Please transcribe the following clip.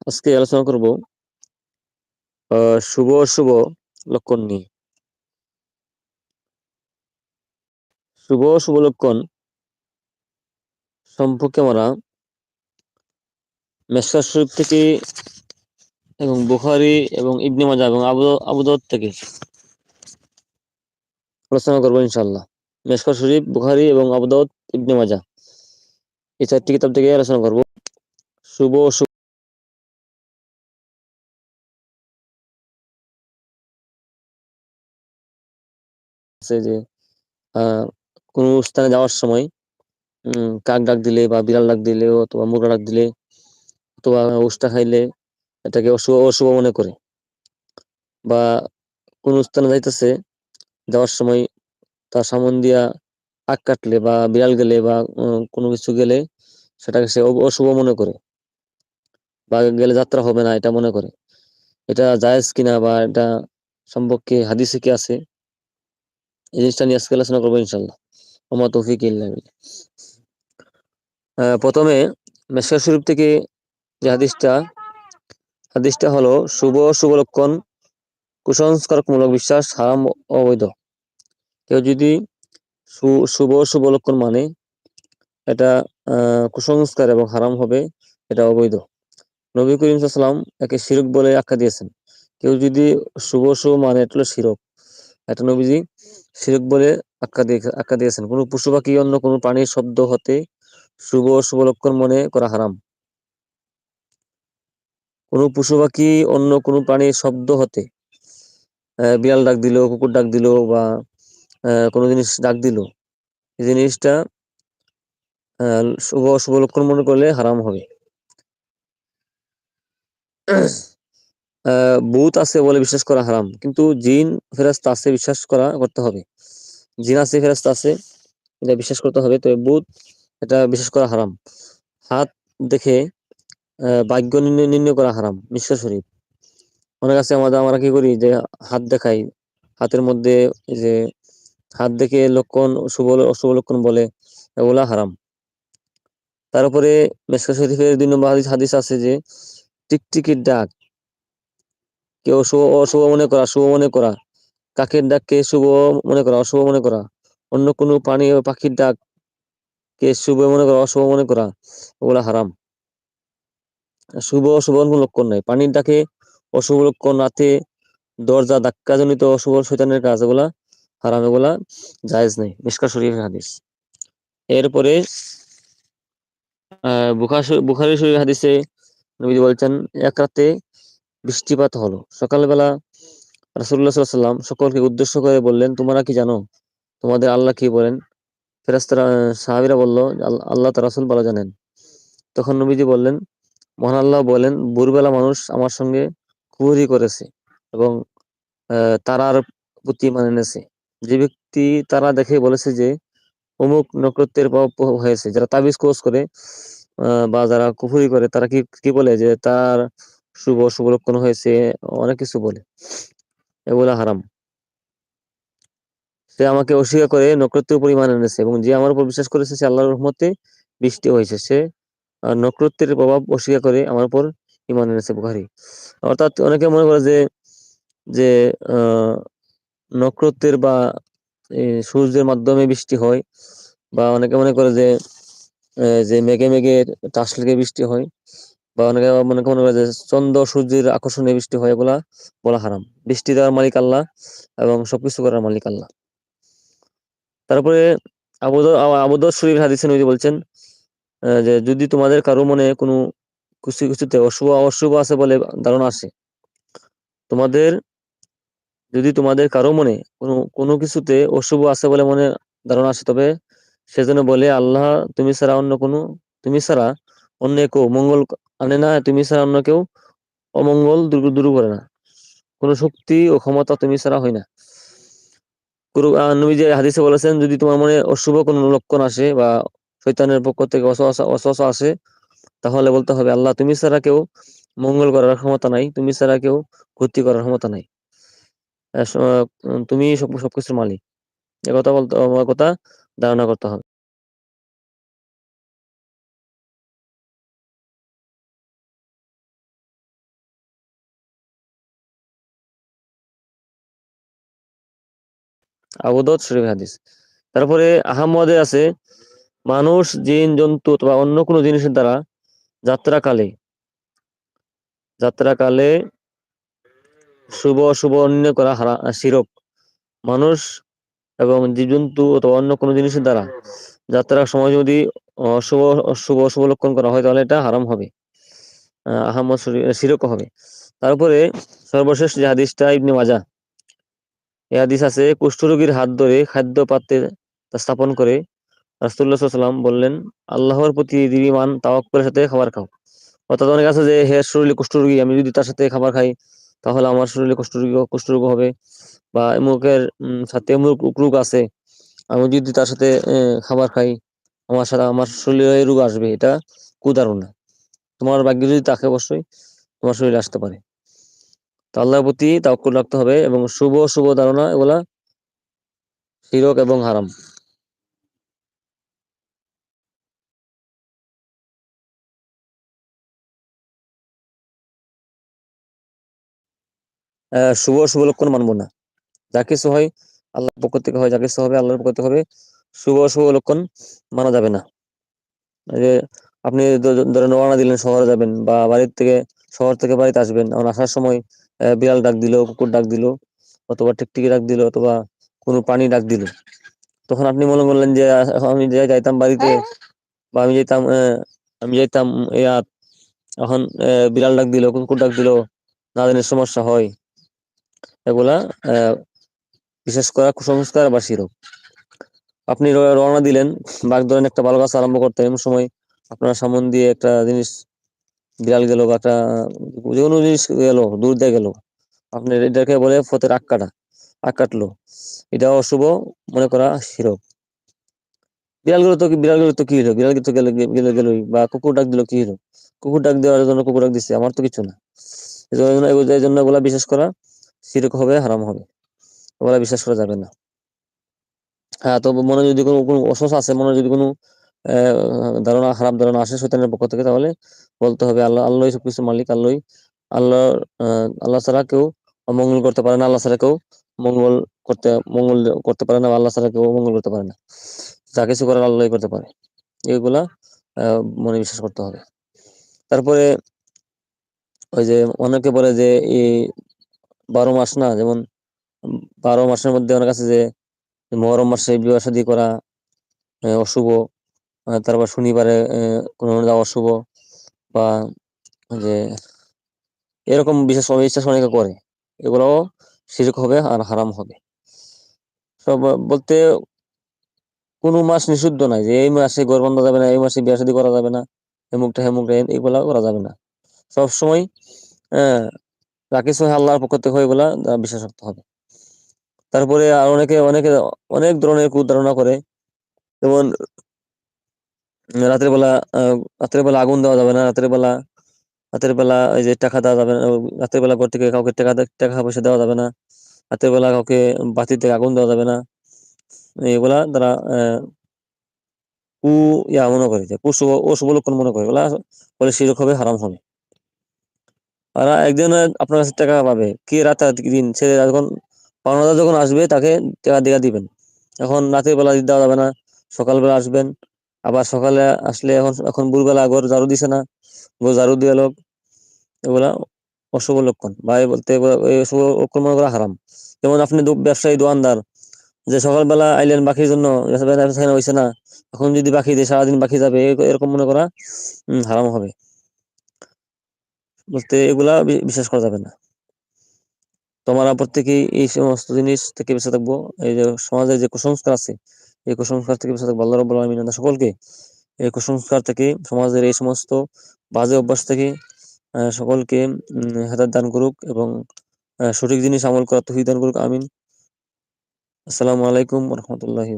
আজকে আলোচনা করব শুভ অশুভ লক্ষণ নিয়ে। শুভ অশুভ লক্ষণ সম্পর্কে আমরা মেসকাত শরীফ থেকে এবং বুখারি এবং ইবনে মাজা এবং আবু আবুদাউদ থেকে আলোচনা করব ইনশাল্লাহ মেসকাত শরীফ, বুখারি এবং আবুদাউদ ইবনে মাজা এই চারটি কিতাব থেকে আলোচনা করব। শুভ আছে যে কোনো স্থানে যাওয়ার সময় কাক ডাক দিলে বা বিড়াল ডাক দিলে অথবা মুরগা ডাক দিলে অথবা উষ্টা খাইলে এটাকে অশুভ অশুভ মনে করে। বা কোন স্থানে যাইতেছে, যাওয়ার সময় তার সামন দিয়া আগ কাটলে বা বিড়াল গেলে বা কোনো কিছু গেলে সেটাকে সে অশুভ মনে করে। বা গেলে যাত্রা হবে না এটা মনে করে। এটা জায়েজ কিনা বা এটা সম্পর্কে হাদিসে কি আছে? এই জিনিসটা নিয়ে আজকে আলোচনা করব ইনশাল্লাহ আমার তৌফিক প্রথমে মেশকা শরীফ থেকে যে হাদিসটা হাদিসটা হলো শুভ শুভ লক্ষণ কুসংস্কারমূলক বিশ্বাস, হারাম অবৈধ। কেউ যদি শুভ শুভ লক্ষণ মানে এটা কুসংস্কার এবং হারাম হবে, এটা অবৈধ। নবী করিম সাল্লাম একে শিরক বলে আখ্যা দিয়েছেন। কেউ যদি শুভ শুভ মানে এটা হলো শিরক। এটা নবীজি শিরক বলে আখ্যা দিয়ে, আখ্যা দিয়েছেন। কোনো পশু পাখি, অন্য কোনো প্রাণীর শব্দ হতে শুভ শুভ লক্ষণ মনে করা হারাম। কোনো পশু পাখি, অন্য কোনো প্রাণীর শব্দ হতে বিড়াল ডাক দিল, কুকুর ডাক দিল বা কোনো জিনিস ডাক দিল, এই জিনিসটা শুভ শুভ লক্ষণ মনে করলে হারাম হবে। ভূত আছে বলে বিশ্বাস করা হারাম। কিন্তু জিন ফেরাস্ত আছে বিশ্বাস করা করতে হবে। জিন আছে ফেরাস্ত আছে, এটা বিশ্বাস করতে হবে। তো ভূত, এটা বিশ্বাস করা হারাম। হাত দেখে ভাগ্য নির্ণয় করা হারাম মিশ্র শরীফ অনেক আছে আমাদের, আমরা কি করি যে হাত দেখাই। হাতের মধ্যে যে হাত দেখে লক্ষণ, শুভ, অশুভ লক্ষণ বলে, এগুলা হারাম। তারপরে মেসকা শরীফের দুই নম্বর হাদিস হাদিস আছে যে, টিকটিকির ডাক। কেউ শুভ অশুভ মনে করা, শুভ মনে করা। কাকের ডাককে শুভ মনে করা, অশুভ মনে করা। অন্য কোনো প্রাণী পাখির ডাক কে শুভ মনে করা, অশুভ মনে করা ওগুলা হারাম। শুভ অশুভ লক্ষণ নাই। পানির ডাকে অশুভ লক্ষণ, রাতে দরজা ধাক্কাজনিত অশুভ শৈতানের কাজ, এগুলা হারাম, এগুলা জায়েজ নেই। মিসকা শরীফের হাদিস। এরপরে, আহ বুখারি শরীফ হাদিসে বলছেন, এক রাতে বৃষ্টিপাত হলো। সকালবেলা রাসুল্লাহ সাল্লাম সকলকে উদ্দেশ্য করে বললেন, তোমরা কি জানো? তোমাদের আল্লাহ কি বলেন? ফেরাস্তারা সাহাবিরা বলল, আল্লাহ তার রাসুল বলা জানেন। তখন নবীজি বললেন, মহান আল্লাহ বলেন, ভোরবেলা মানুষ আমার সঙ্গে কুহুরি করেছে এবং তারার প্রতি মানে এনেছে। যে ব্যক্তি তারা দেখে বলেছে যে, অমুক নক্ষত্রের প্রভাব হয়েছে। যারা তাবিজ কোর্স করে বা যারা কুফুরি করে, তারা কি কি বলে যে, তার শুভ শুভ লক্ষণ হয়েছে, অনেক কিছু বলে। এগুলা হারাম। সে আমাকে অস্বীকার করে নক্ষত্রের পরিমাণ এনেছে এবং যে আমার উপর বিশ্বাস করেছে সে আল্লাহর রহমতে বৃষ্টি হয়েছে। সে নক্ষত্রের প্রভাব অস্বীকার করে আমার উপর ইমান এনেছে বুখারি। অর্থাৎ অনেকে মনে করে যে যে নক্ষত্রের বা সূর্যের মাধ্যমে বৃষ্টি হয় বা অনেকে মনে করে যে যে মেঘে মেঘে টাস লেগে বৃষ্টি হয়। বা অনেকে মনে মনে করে যে চন্দ্র, সূর্যের আকর্ষণে বৃষ্টি হয় এগুলা বলা হারাম। বৃষ্টি দেওয়ার মালিক আল্লাহ এবং সবকিছু করার মালিক আল্লাহ। তারপরে আবুদ শরীফ হাদিসে নবী বলছেন যে যদি তোমাদের কারও মনে কোনো কিছু, কিছুতে অশুভ অশুভ আছে বলে ধারণা আসে, তোমাদের, যদি তোমাদের কারও মনে কোনো কোনো কিছুতে অশুভ আছে বলে মনে ধারণা আসে, তবে সেজন্য বলে, আল্লাহ, তুমি ছাড়া অন্য কোনো, তুমি ছাড়া অন্য কেউ মঙ্গল আনে না, তুমি ছাড়া অন্য কেউ অমঙ্গল দূর করে না। কোনো শক্তি ও ক্ষমতা তুমি ছাড়া হয় না। নবী যে হাদিসে বলেছেন, যদি তোমার মনে অশুভ কোনো লক্ষণ আসে বা শৈতানের পক্ষ থেকে অসহসা আসে, তাহলে বলতে হবে, আল্লাহ, তুমি ছাড়া কেউ মঙ্গল করার ক্ষমতা নাই, তুমি ছাড়া কেউ ক্ষতি করার ক্ষমতা নাই। তুমি সব, সবকিছুর মালিক। এ কথা বলতে কথা ধারণা করতে হবে। আবুদত শরীফ হাদিস। তারপরে আহমদে আছে, মানুষ, জিন, জন্তু অথবা অন্য কোনো জিনিসের দ্বারা যাত্রাকালে যাত্রাকালে শুভ অশুভ অন্য করা হারা, শিরক। মানুষ এবং জীবজন্তু অথবা অন্য কোনো জিনিসের দ্বারা যাত্রার সময় যদি অশুভ অশুভ অশুভ লক্ষণ করা হয়, তাহলে এটা হারাম হবে। আহ, আহমদ শিরক হবে। তারপরে সর্বশেষ যে হাদিসটা ইবনে মাজা এই হাদিস আছে কুষ্ঠরোগীর হাত ধরে খাদ্য পাত্রে তা স্থাপন করে। রাসুল্লাহ সাল্লাম বললেন, আল্লাহর প্রতি দিবিমান তাওয়াক্কুলের সাথে খাবার খাও। অর্থাৎ অনেক আছে যে, হে শরীরে কুষ্ঠরোগী আমি যদি তার সাথে খাবার খাই, তাহলে আমার শরীরে কুষ্ঠরোগী কুষ্ঠরোগ হবে। বা এমুকের সাথে এমুক রোগ আছে, আমি যদি তার সাথে খাবার খাই, আমার সাথে, আমার শরীরে রোগ আসবে। এটা কুদারণা তোমার ভাগ্য যদি তাকে অবশ্যই তোমার শরীরে আসতে পারে। আল্লাহর প্রতি তাওকুল রাখতে হবে এবং শুভ শুভ ধারণা এগুলা শিরক এবং হারাম। শুভ শুভ লক্ষণ মানবো না। যা কিছু হয় আল্লাহর পক্ষ থেকে হয়, যা কিছু হবে আল্লাহর পক্ষ থেকে হবে, শুভ শুভ লক্ষণ মানা যাবে না। যে আপনি ধরেন রওনা দিলেন, শহরে যাবেন বা বাড়ির থেকে, শহর থেকে বাড়িতে আসবেন, এখন আসার সময় বিড়াল ডাক দিল, কুকুর ডাক দিল, অথবা টিকটিকি ডাক দিল, অথবা কোনো প্রাণী ডাক দিল। তখন আপনি মনে করলেন যে আমি যে যাইতাম বাড়িতে, বা আমি যেতাম আমি যেতাম ইয়াত এখন বিড়াল ডাক দিল, কুকুর ডাক দিল, না জানি সমস্যা হয়। এগুলা বিশেষ করা কুসংস্কার বা শিরক আপনি রওনা দিলেন, বাঘ ধরেন একটা ভালো কাজ আরম্ভ করতে এমন সময় আপনার সামন দিয়ে একটা জিনিস বিড়াল গেল বা একটা, যে কোনো জিনিস গেল, দূর দিয়ে গেল। আপনি এটাকে বলে ফতের আক কাটা আক কাটলো। এটা অশুভ মনে করা শিরক বিড়ালগুলো তো বিড়ালগুলো তো কি হলো? বিড়াল তো গেলে গেলে গেলই, বা কুকুর ডাক দিল কি হলো? কুকুর ডাক দেওয়ার জন্য কুকুর ডাক দিচ্ছে আমার তো কিছু না। এই জন্য এই জন্য এগুলা বিশেষ করা শিরক হবে, হারাম হবে। ওগুলা বিশ্বাস করা যাবে না। হ্যাঁ তো মনে যদি কোনো কোনো অসুস্থ আছে, মনে যদি কোনো ধারণা, খারাপ ধারণা আসে শৈতানের পক্ষ থেকে, তাহলে বলতে হবে, আল্লাহ আল্লাহ সব কিছু মালিক আল্লাহ আল্লাহ আল্লাহ ছাড়া কেউ অমঙ্গল করতে পারে না, আল্লাহ ছাড়া কেউ মঙ্গল করতে মঙ্গল করতে পারে না আল্লাহ ছাড়া কেউ মঙ্গল করতে পারে না। যা কিছু করার আল্লাহ করতে পারে। এইগুলা মনে বিশ্বাস করতে হবে। তারপরে ওই যে অনেকে বলে যে, এই বারো মাস না, যেমন বারো মাসের মধ্যে অনেক আছে যে, মহরম মাসে বিবাহ শাদী করা অশুভ তারপর শনিবারে কোনো যাওয়া অশুভ বা যে এরকম বিশেষ বিশ্বাস অনেকে করে। এগুলোও শিরক হবে আর হারাম হবে। সব বলতে কোনো মাস নিষিদ্ধ নাই যে এই মাসে গড় বান্ধা যাবে না, এই মাসে বিয়া শাদী করা যাবে না হেমুকটা হেমুকটা এগুলা করা যাবে না। সবসময় আহ কিছু আল্লাহর পক্ষ থেকে এগুলা বিশ্বাস করতে হবে। তারপরে আর অনেকে অনেকে অনেক ধরনের কুধারণা করে। যেমন রাতের বেলা রাতের বেলা আগুন দেওয়া যাবে না, রাতের বেলা রাতের বেলা ওই যে টাকা দেওয়া যাবে না রাতের বেলা ঘর থেকে কাউকে টাকা টাকা পয়সা দেওয়া যাবে না, রাতের বেলা কাউকে বাতি থেকে আগুন দেওয়া যাবে না। এগুলা তারা কু, ইয়া মনে করে যে অশুভ লক্ষণ মনে করে ওগুলা বলে শিরক হবে হারাম হবে। আর একদিন আপনার কাছে টাকা পাবে, কি রাত দিন, সে যখন, পাওনাদার যখন আসবে, তাকে টাকা দেওয়া দিবেন। এখন রাতের বেলা দেওয়া যাবে না, সকালবেলা আসবেন আবার সকালে আসলে এখন এখন ভোরবেলা ঘর ঝাড়ু দিছে না ঘর ঝাড়ু দিয়ে লোক এগুলা অশুভ লক্ষণ, ভাই বলতে অশুভ লক্ষণ মনে করা হারাম। যেমন আপনি ব্যবসায়ী, দোকানদার, যে সকালবেলা আইলেন বাকির জন্য হয়েছে না, এখন যদি বাকি দিয়ে, সারাদিন বাকি যাবে এরকম মনে করা হারাম হবে। বলতে এগুলা বিশ্বাস করা যাবে না। তোমরা প্রত্যেকেই এই সমস্ত জিনিস থেকে বেঁচে থাকব, এই যে সমাজের যে কুসংস্কার আছে এই কুসংস্কার থেকে বেঁচে থাকব আল্লাহ রব আলমিন সকলকে এই কুসংস্কার থেকে সমাজের এই সমস্ত বাজে অভ্যাস থেকে সকলকে হেদার দান করুক এবং সঠিক জিনিস আমল করার তহিদান করুক। আমিন। আসসালামু আলাইকুম রহমতুল্লাহি